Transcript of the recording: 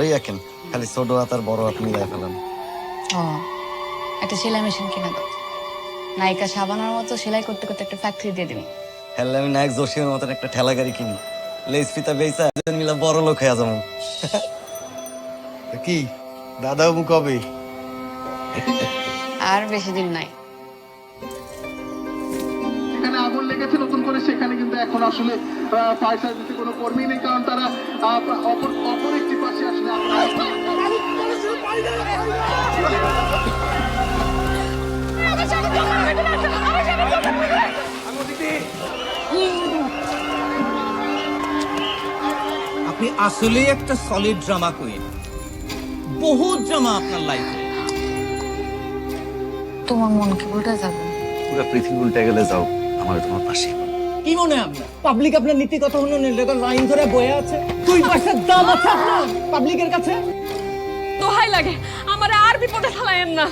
লই একেন খালি ছোট হাত আর বড় হাত মিলাই ও একটা সেলাই মেশিন কিনা দাও। নায়িকা সাবানার মতো সেলাই করতে করতে একটা ফ্যাক্টরি দিয়ে দিবি। হেললে আমি নায়ক জোশীর মতন একটা ঠেলা গাড়ি কিনি। লেজ ফিতা দুজন মিলা বড় লোক হয়ে যাব। কি? দাদাও কবে আর বেশি দিন নাই। এখানে আগুন লেগেছে নতুন করে সেখানে কিন্তু এখন আসলে ফায়ার সার্ভিসে কোনো কর্মী নেই কারণ তারা অপর অপর একটি আপনি আসলেই একটা সলিড ড্রামা কুইন বহুত ড্রামা আপনার লাইফে তোমার মন কি উল্টে যাবে? পুরো পৃথিবী উল্টে গেলে যাও আমার তোমার পাশে কি মনে আপনার? পাবলিক আপনার নীতি কথা হলো দেখো লাইন ধরে বয়ে আছে। দুই পয়সার দাম আছে আপনার পাবলিকের কাছে। দোহাই লাগে, আমার আর বিপদে ফেলায়েন না।